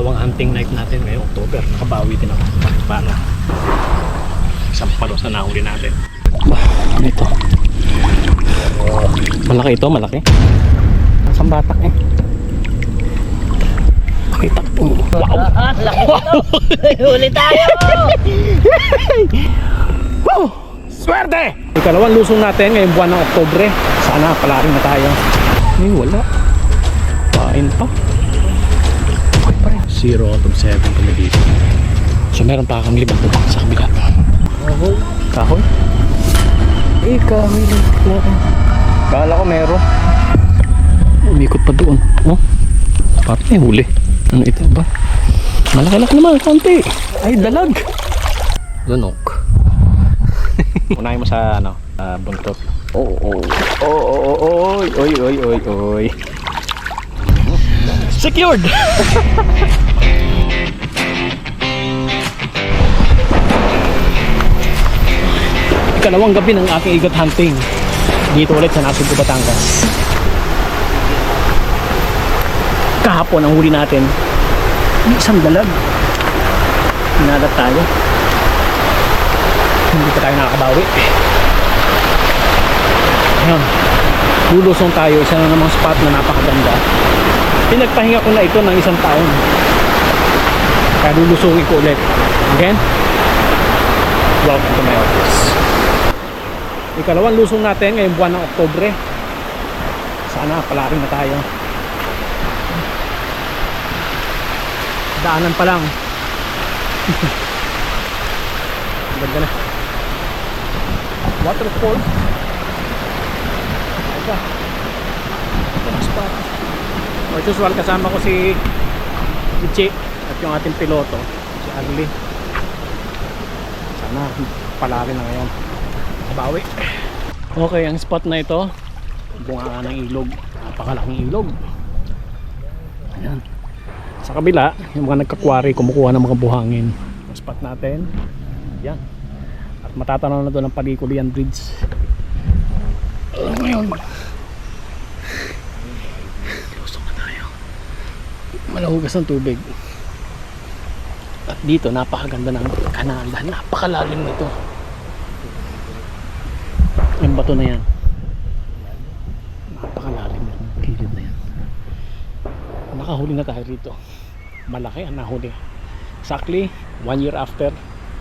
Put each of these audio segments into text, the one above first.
Ikalawang hunting night natin ngayong October. Nakabawi din ako. Paano. Isang palos na nahuli natin. Ano ito? Malaki ito, malaki. Isang batak eh. Pakita po. Wow! Huli tayo! Wow! Swerte! Ikalawang lusong natin ngayong buwan ng Oktobre. Sana pala rin na tayo. Ay, wala. Pain pa. Okay pa rin. Zero out of seven kami dito. So meron pa kang lima doon sa kabila. Kahoy. Kahoy? Eh, kahoy lang. Kala ko meron. Umikot pa doon. Oh, parang may huli. Ano ito ba? Malaki-laki naman, konti. Ay, dalag. Lunok. Unahin mo sa ano, uh, buntot. Oh, oh, oh, oh, oh, oh, oy, oy, oy, oy, oy. Secured! Ikalawang gabi ng aking igot hunting. Dito ulit sa Nasugbu, Batangas. Kahapon ang huli natin. May isang dalag. Pinalat tayo. Hindi pa tayo nakakabawi. Ayun. Lulusong tayo. Isa na namang spot na napakaganda. Pinagpahinga ko na ito ng isang taon. Kaya lulusungin ko ulit. Again, welcome to my office. Ikalawang lusong natin ngayong buwan ng Oktobre. Sana pala rin na tayo. Daanan pa lang. Ganda na. Waterfall. Ito na spot. As usual, kasama ko si Ichi at yung ating piloto, si Agli. Sana pala rin na ngayon. Kabawi. Okay, ang spot na ito, bunga ng ilog. Napakalaking ilog. Ayan. Sa kabila, yung mga nagkakwari, kumukuha ng mga buhangin. Ang spot natin, yan. At matatanaw na doon ang Palikulian Bridge. Uh, ngayon, lusok na tayo. Malahugas ng tubig. At dito, napakaganda ng kanal. Napakalalim nito. Yung bato na yan. Napakalalim yung kilid na yan. Nakahuli na tayo rito. Malaki ang nahuli. Exactly, one year after,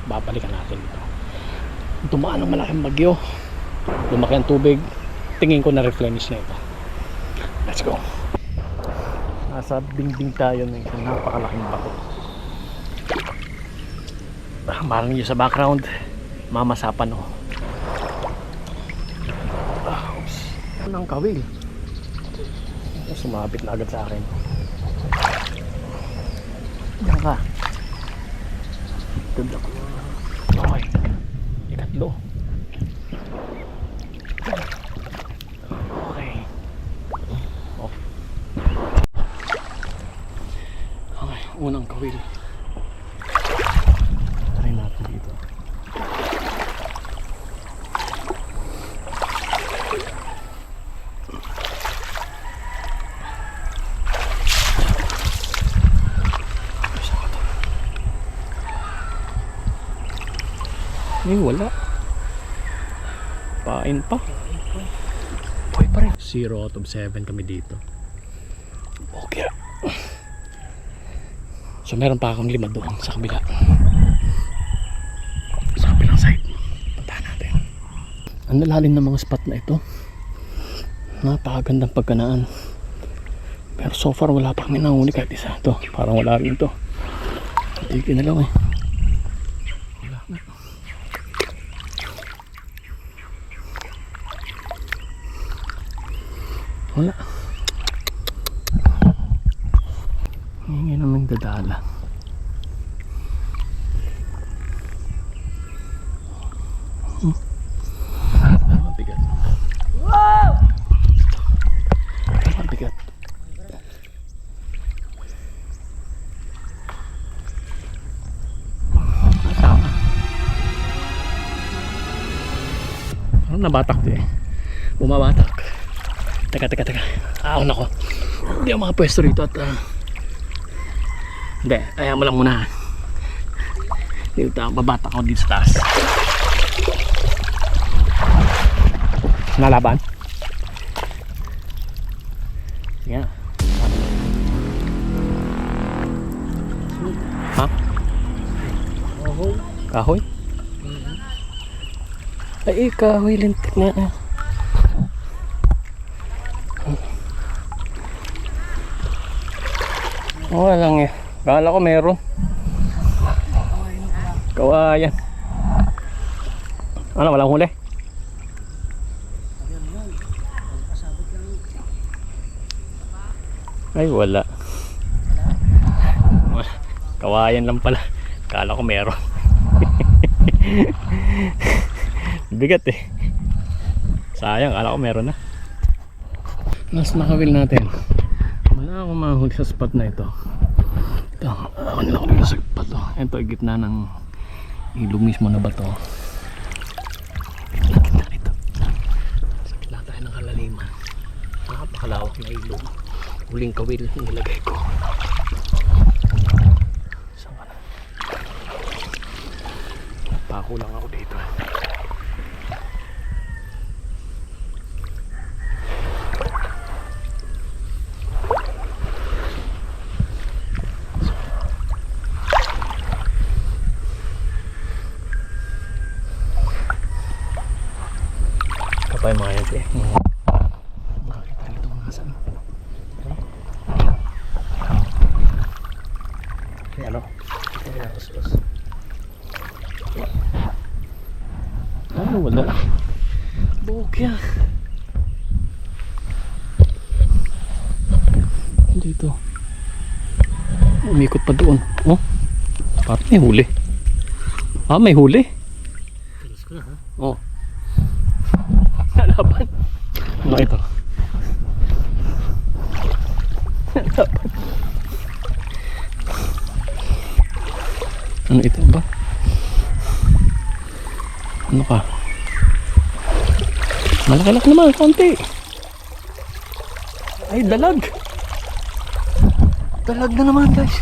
babalikan natin ito. Dumaan ang malaking bagyo. Lumaki ang tubig. Tingin ko na replenish na ito. Let's go. Nasa dingding tayo ng isang napakalaking bato. Marang nyo sa background, Mama Sapan oh. Ah, oops. Ang kawil? Sumabit na agad sa akin. Diyan ka. Good luck. Okay. Ikatlo. Okay. Oh. Okay, unang kawil. Try natin dito. Saan ka to? Ay, wala. Pain pa. Boy pa rin. Zero out of seven kami dito. Okay. So meron pa akong lima doon sa kabila. Sa kabilang side. Puntahan natin. Ang lalalim ng mga spot na ito. Napakagandang pagkanaan. Pero so far wala pa kami nahuli kahit isa. Ito, parang wala rin ito. Tigil na lang eh. Wala. Hingi naman dadala. Hmm. Mabigat. Wow! Mabigat. Parang nabatak to eh. Bumabatak. Teka, teka, teka. Ahon ako. Hindi ako makapwesto rito at ah, Hindi, kaya mo lang muna. Dito babata ko dito sa taas. Nalaban? Sige. Ha? Ahoy. Kahoy? Ay, kahoy lintik na. ah. Wala lang eh. Kala ko meron. Kawayan. Ano, walang huli? Ay, wala. Kawayan lang pala. Kala ko meron. Bigat eh. Sayang, kala ko meron na. Mas nakawil natin. Wala akong mahuli sa spot na ito. Ito, ako nila ako sa spot to. Ito, gitna ng ilog mismo na bato. Gitna, gitna nito. Sa gitna tayo ng kalaliman. Napakalawak na ilog. Huling kawil nilagay ko. Saan ka na? Pako lang ako dito. Kapay mga yan eh. Makakita nito mga saan. Ano? Ano wala? Bukya. Dito. Umikot pa doon. Oh. Parang may huli. Ah, may huli. Tilis ko na ha. Oh. Nalaban. Ano ito? Nalaban. Ano ito ba? Ano ka? Malakalak naman, konti. Ay, dalag. Dalag na naman, guys.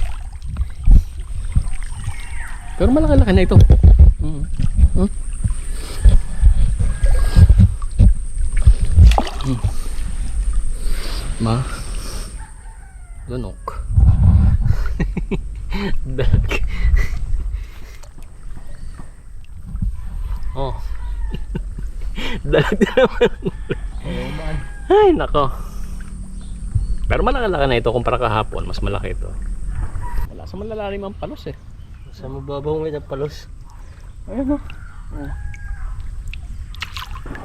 Pero malaki-laki na ito. Mm. Hmm? Ma. Lunok. Dalag. Oh. Dalag na naman. Oo man. Ay, nako. Pero malaki-laki na ito kumpara kahapon. Mas malaki ito. Wala sa malalalim ang palos eh. Sa mababaw may palos. Ayun o. Oh.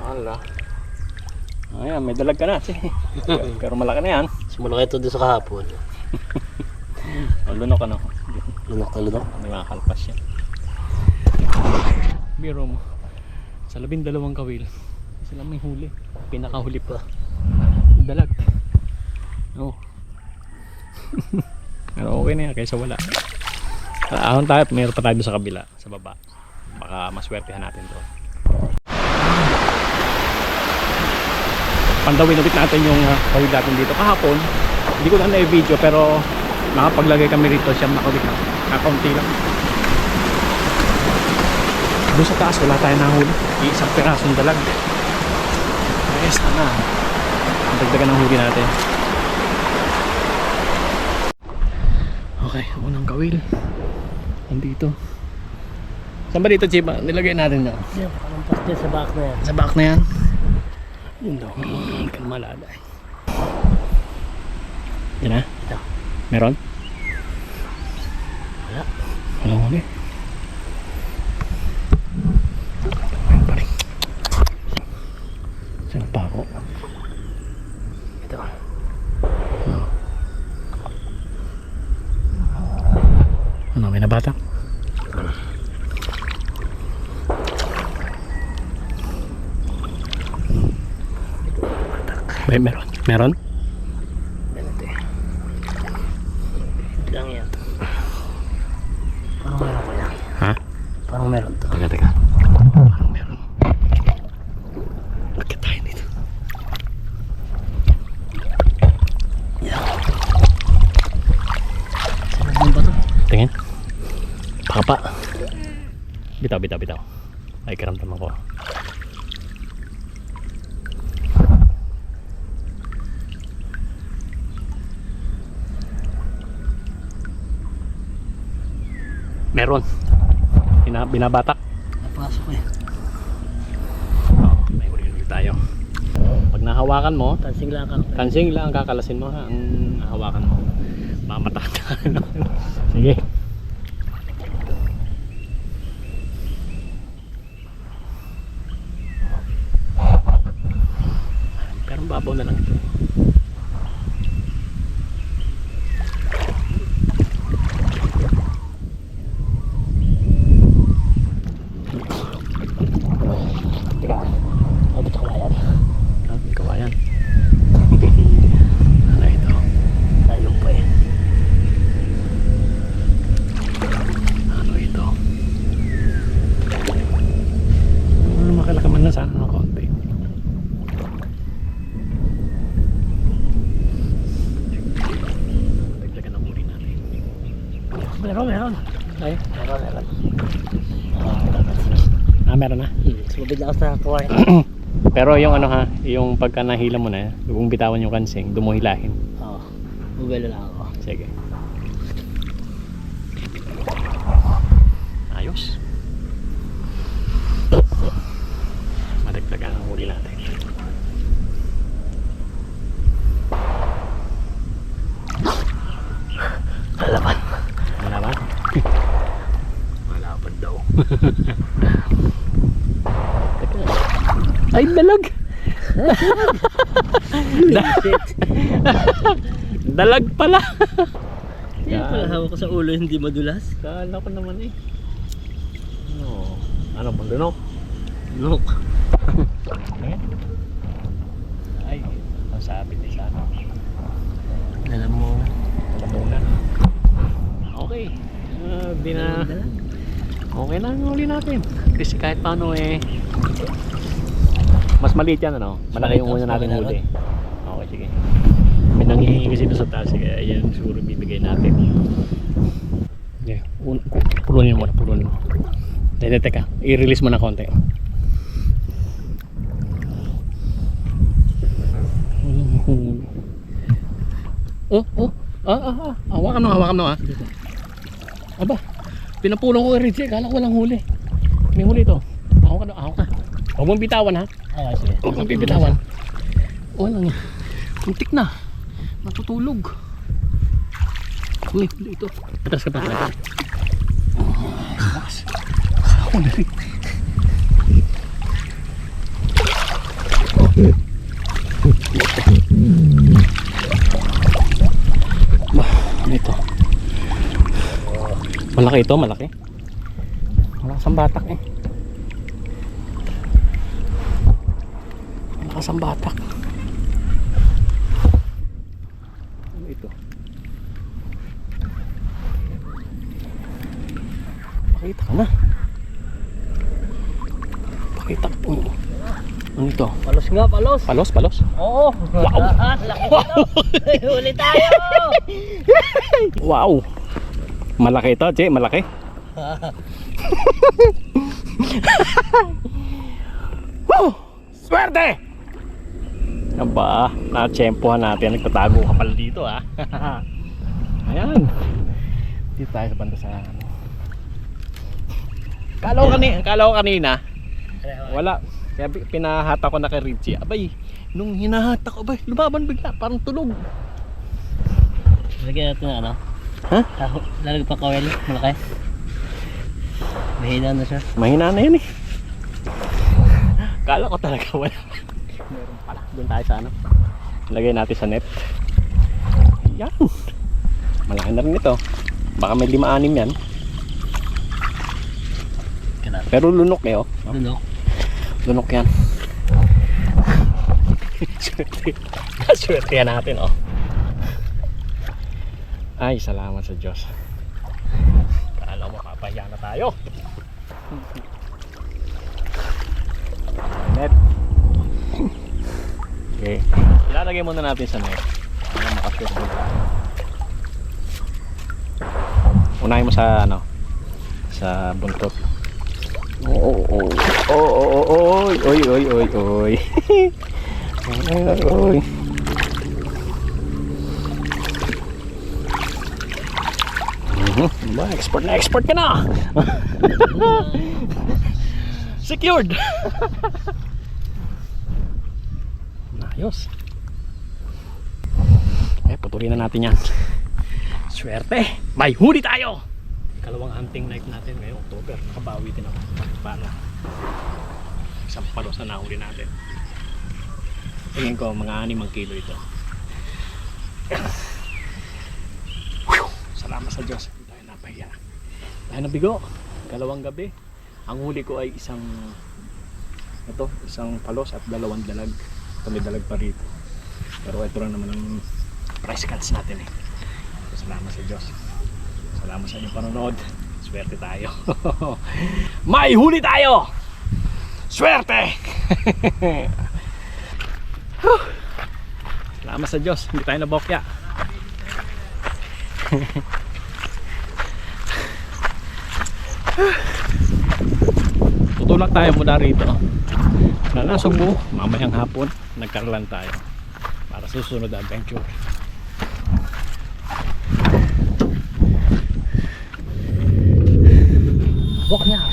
Wala. Ayan, may dalag ka na. Pero malaki na yan. Malaki ito doon sa kahapon. O, lunok ano. Lunok na lunok. May mga kalpas yan. Biro mo. Sa labing dalawang kawil. Sila may huli. Pinakahuli pa. Dalag. Oh. Pero okay na yan kaysa wala. Ahon tayo at mayroon pa tayo sa kabila. Sa baba. Baka maswertehan natin to. Pandawin ulit natin yung uh, kawil natin dito. Kahapon, hindi ko na na-video pero nakapaglagay kami rito siyam na kawil na. Nakaunti lang. Doon sa taas, wala tayong nahuli. Iisang pirasong dalag. Ayos na na. Ang dagdagan ng huli natin. Okay, unang kawil. Nandito. Saan ba dito, Chiba? Nilagay natin na. Yan, parang pastel sa back na yan. Sa back na yan. Yun daw. Hindi ka maladay. Yan na? Ito. Meron? Wala. Wala huli. Ayun Saan pa ako? Ito. Ano, may. Meron? Bakit tayo dito? Sa loob ng bato. Papa. Bitaw, bitaw, bitaw. Ay, karamdaman ko. Meron. Bina, binabatak. Napasok eh. Oh, may huli ulit tayo. Pag nahawakan mo, Tansing lang ka. kansing lang ang kakalasin mo ha, ang hawakan mo. Mamata ka. Sige. Pero babaw na lang ito. Teka. Abot ko yan. Ah, may kawayan. ano ito? Tayo pa eh. Ano ito? Ano makalaki man na sana ng konti. Dagdagan ang uri natin. Meron, meron. Ay, Meron, meron. ah, meron na. Sumabit kawain. Pero yung ano ha, yung pagka nahila mo na, kung bitawan yung kansing, dumuhilahin. Oo. Bubelo lang ako. Sige. Ayos. Madagdagan ang huli natin. Ba? Wala pa daw. Ay, dalag! Shit. Dalag pala! Kaya pala hawak ko sa ulo hindi madulas. Kala ko naman eh. No. Ano bang dunok? Look. Ay, ang sabi ni sana. Alam mo. Lamunan. Okay. Ah, di na. Okay na ang huli natin. Kasi kahit paano eh. Mas maliit yan ano. Malaki yung una natin huli. Okay, sige. May nangihingi kasi doon sa taas. Kaya yan siguro bibigay natin. Yeah. Un- pulunin mo na, pulunin mo. Teka, teka. I-release mo na konti. Oh, oh. Ah, ah, ah. Hawakan mo, hawakan mo ah. Aba, pinapulong ko kay Richie. Kala ko walang huli. May huli ito. Ako ka, ako ka. Huwag mong bitawan ha. Ah, sige. Huwag mong bibitawan. Walang. Kuntik na. Natutulog. Uy, ito. Atras ka pa. Ka. Lakas. Ako na rin. Ito? Malaki ito, malaki. Malakas ang batak eh. Malakas ang batak. Ano ito? Pakita ka na. Pakita ka po. Ano ito? Palos nga, palos. Palos, palos. Oo. Wow. Laki ito. Huli tayo. Wow! Malaki ito, Che, malaki. Woo! Swerte! Aba, na-tsempohan natin. Nagtatago ka pala dito, ha? Ayan. Dito tayo sa banda sa ano. Kala ko kanina, kala ko kanina, wala. Kaya pi- pinahata ko na kay Richie. Abay, nung hinahata ko, abay, lumaban bigla. Parang tulog. Lagyan natin ng ano. Ha? Taho- Lalag pa kawel. Malaki. Mahina na siya. Mahina na yun eh. Kala ko talaga wala. Pala. Doon tayo sa ano. Lagay natin sa net. Yan. Malaki na rin ito. Baka may lima-anim yan. Pero lunok eh oh. Ano? Lunok yan. Swerte yan natin oh. Ay, salamat sa Diyos. Kala mo papahiya na tayo. Okay. Ilalagay muna natin sa net. Para makaswerte tayo. Unahin mo sa ano? Sa buntot. Oo, oo, oo, oo, oo, oy, oy, oy, oy, oy. Oy, oy, oy. Mhm. Ba, export na export ka na. Secured. Ayos. Eh, putulin na natin yan. Swerte. May huli tayo. Kalawang hunting night natin ngayong October. Nakabawi din ako. Paano? Isang palos na nahuli natin. Tingin ko mga 6 kilo ito. Salamat sa Diyos. Hindi tayo napahiya. Tayo nabigo. Kalawang gabi. Ang huli ko ay isang ito, isang palos at dalawang dalag. May dalag pa rito. Pero ito lang naman ang price cuts natin eh. Salamat sa Diyos. Salamat sa inyong panonood. Swerte tayo. May huli tayo! Swerte! Salamat sa Diyos. Hindi tayo nabokya. Tutulak tayo muna rito. Nasa Subo, mamayang hapon, nagkarolan tayo para susunod adventure. Bok niya.